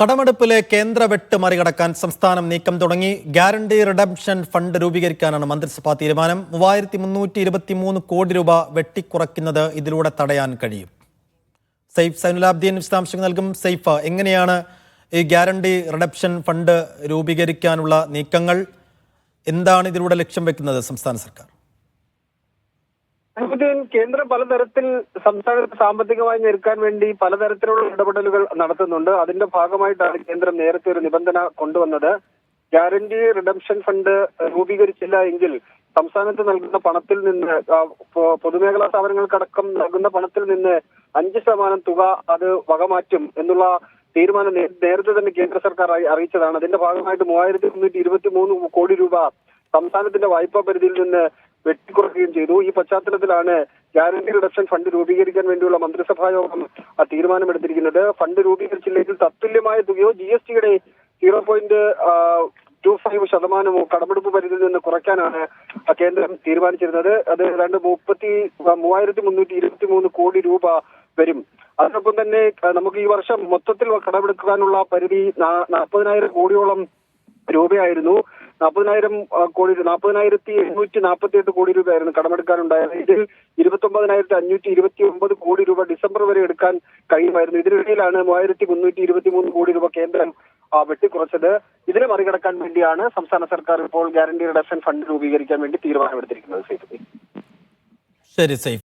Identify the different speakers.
Speaker 1: കടമെടുപ്പിലെ കേന്ദ്ര വെട്ട് മറികടക്കാൻ സംസ്ഥാനം നീക്കം തുടങ്ങി. ഗ്യാരണ്ടി റിഡംഷൻ ഫണ്ട് രൂപീകരിക്കാനാണ് മന്ത്രിസഭാ തീരുമാനം. മൂവായിരത്തി മുന്നൂറ്റി ഇരുപത്തി മൂന്ന് കോടി രൂപ വെട്ടിക്കുറയ്ക്കുന്നത് ഇതിലൂടെ തടയാൻ കഴിയും. സൈഫ് സൈനുലാബ്ദീൻ വിശദാംശങ്ങൾ നൽകും. സെയ്ഫ് എങ്ങനെയാണ് ഈ ഗ്യാരണ്ടി റിഡംഷൻ ഫണ്ട് രൂപീകരിക്കാനുള്ള നീക്കങ്ങൾ? എന്താണ് ഇതിലൂടെ ലക്ഷ്യം വെക്കുന്നത് സംസ്ഥാന സർക്കാർ?
Speaker 2: അഹമ്മദീൻ കേന്ദ്രം പലതരത്തിൽ സംസ്ഥാനത്ത് സാമ്പത്തികമായി ഞെരുക്കാൻ വേണ്ടി പലതരത്തിലുള്ള ഇടപെടലുകൾ നടത്തുന്നുണ്ട്. അതിന്റെ ഭാഗമായിട്ടാണ് കേന്ദ്രം നേരത്തെ ഒരു നിബന്ധന കൊണ്ടുവന്നത്. ഗ്യാരണ്ടി റിഡംഷൻ ഫണ്ട് രൂപീകരിച്ചില്ല എങ്കിൽ സംസ്ഥാനത്ത് നൽകുന്ന പണത്തിൽ നിന്ന് പൊതുമേഖലാ സ്ഥാപനങ്ങൾക്കടക്കം നൽകുന്ന പണത്തിൽ നിന്ന് അഞ്ച് ശതമാനം തുക അത് വകമാറ്റും എന്നുള്ള തീരുമാനം നേരത്തെ തന്നെ കേന്ദ്ര സർക്കാർ അറി- അറിയിച്ചതാണ്. അതിന്റെ ഭാഗമായിട്ട് മൂവായിരത്തി മുന്നൂറ്റി ഇരുപത്തി മൂന്ന് കോടി രൂപ സംസ്ഥാനത്തിന്റെ വായ്പാ പരിധിയിൽ നിന്ന് വെട്ടിക്കുറയ്ക്കുകയും ചെയ്തു. ഈ പശ്ചാത്തലത്തിലാണ് ഗ്യാരണ്ടി റിഡക്ഷൻ ഫണ്ട് രൂപീകരിക്കാൻ വേണ്ടിയുള്ള മന്ത്രിസഭാ യോഗം തീരുമാനമെടുത്തിരിക്കുന്നത്. ഫണ്ട് രൂപീകരിച്ചില്ലെങ്കിൽ തത്തുല്യമായ തുകയോ ജി എസ് ടിയുടെ സീറോ പോയിന്റ് ടു ഫൈവ് ശതമാനമോ കടമെടുപ്പ് പരിധിയിൽ നിന്ന് കുറയ്ക്കാനാണ് കേന്ദ്രം തീരുമാനിച്ചിരുന്നത്. അത് ഏതാണ്ട് മുപ്പത്തി മൂവായിരത്തി മുന്നൂറ്റി ഇരുപത്തി മൂന്ന് കോടി രൂപ വരും. അതിനൊപ്പം തന്നെ നമുക്ക് ഈ വർഷം മൊത്തത്തിൽ കടമെടുക്കാനുള്ള പരിധി നാൽപ്പതിനായിരം കോടിയോളം രൂപയായിരുന്നു. നാൽപ്പതിനായിരം കോടി നാൽപ്പതിനായിരത്തി എണ്ണൂറ്റി നാൽപ്പത്തി എട്ട് കോടി രൂപയായിരുന്നു കടമെടുക്കാനുണ്ടായത്. ഇതിൽ ഇരുപത്തി ഒമ്പതിനായിരത്തി അഞ്ഞൂറ്റി ഇരുപത്തി ഒമ്പത് കോടി രൂപ ഡിസംബർ വരെ എടുക്കാൻ കഴിയുമായിരുന്നു. ഇതിനിടയിലാണ് മൂവായിരത്തി മുന്നൂറ്റി ഇരുപത്തി മൂന്ന് കോടി രൂപ കേന്ദ്രം വെട്ടിക്കുറച്ചത്. ഇതിനെ മറികടക്കാൻ വേണ്ടിയാണ് സംസ്ഥാന സർക്കാർ ഇപ്പോൾ ഗ്യാരണ്ടി റിഡക്ഷൻ ഫണ്ട് രൂപീകരിക്കാൻ വേണ്ടി തീരുമാനമെടുത്തിരിക്കുന്നത്.
Speaker 1: Safe Saif.